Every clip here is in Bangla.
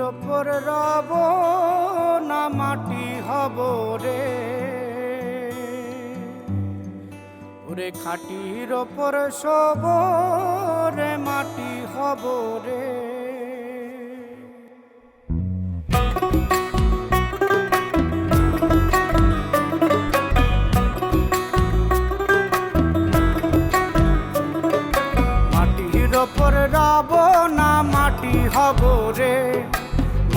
ওপর রব না মাটি হব রে। ওরে খাটির ওপর সব রে মাটি হব রে।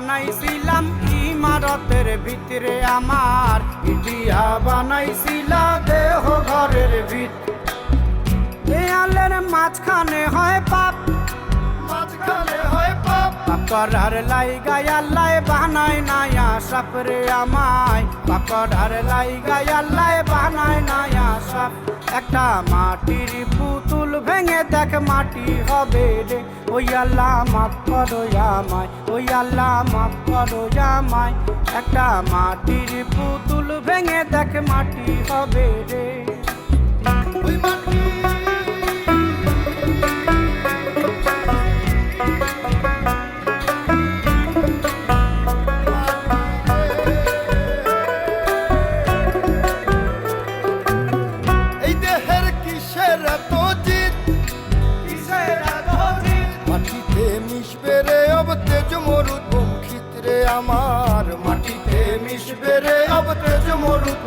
বানাইছিলাম ইমারতের ভিতরে আমার। ইডিয়া বানাইছিল দেহ ঘরের ভিত। দেয়ালের মাঝখানে হয় পাপ। মাঝখানে হয় পাপ। করার লাই গায়াল্লায় বানাই সাপরে আমায়। পাকড়ার লাই গায়াল্লাই বানায় নাই সাপ একটা মাটির পুতুল ভেঙে দেখ মাটি হবে রে। ওই আল্লাহ মাফ করো আমায়, ওই আল্লাহ মাফ করো আমায়। একটা মাটির পুতুল ভেঙে দেখ মাটি হবে রে। মিশবে রে অব তেজ মরুদ রে আমার মাটিতে। মিশবে রে অব তেজ মরুদ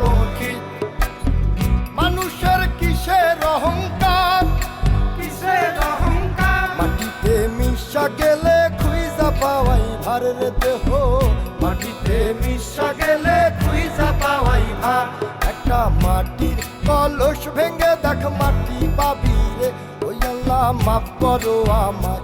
মানুষের কিসের অহংকার? কিসের অহংকার? মাটিতে মিশা গেলে খুইজা পাওয়াই ভারের দেহ। মাটিতে মিশা গেলে খুইজা পাওয়াই ভার। একটা মাটির কলস ভেঙে দেখ মাটি পাবি রে। ওই আল্লাহ মাফ করো আমায়।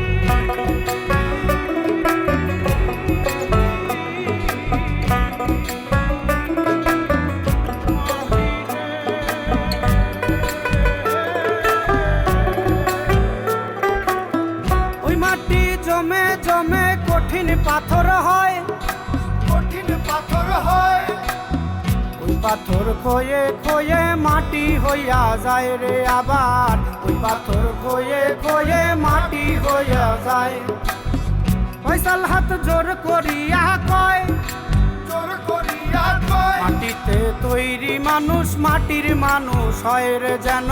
পাথর হয়। কঠিন পাথর হয়। ওই পাথর খয়ে খয়ে মাটি হইয়া যায় রে আবার। ওই পাথর খয়ে খয়ে মাটি হইয়া যায়। ফয়সাল হাত জোর করিয়া কয় জোর করিয়া কয় মাটিতে তৈরি মানুষ, মাটির মানুষ হয় রে যেন।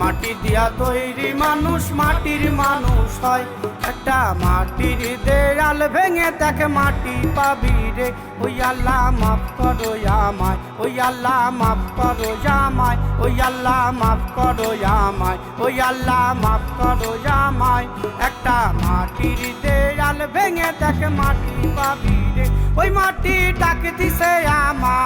মাটি দিয়া তৈরি মানুষ, মাটির মানুষ হয়। একটা মাটির দেয়াল ভেঙে দেখে, মাটি পাবি রে। ওই আল্লাহ মাফ করো আমায়, ওই আল্লাহ মাফ করো আমায়, ওই আল্লাহ মাফ করো আমায়, ওই আল্লাহ মাফ করো আমায়। একটা মাটির দেয়াল ভেঙে দেখে, মাটি পাবি রে। ওই মাটি ডাক দিছে আমায়।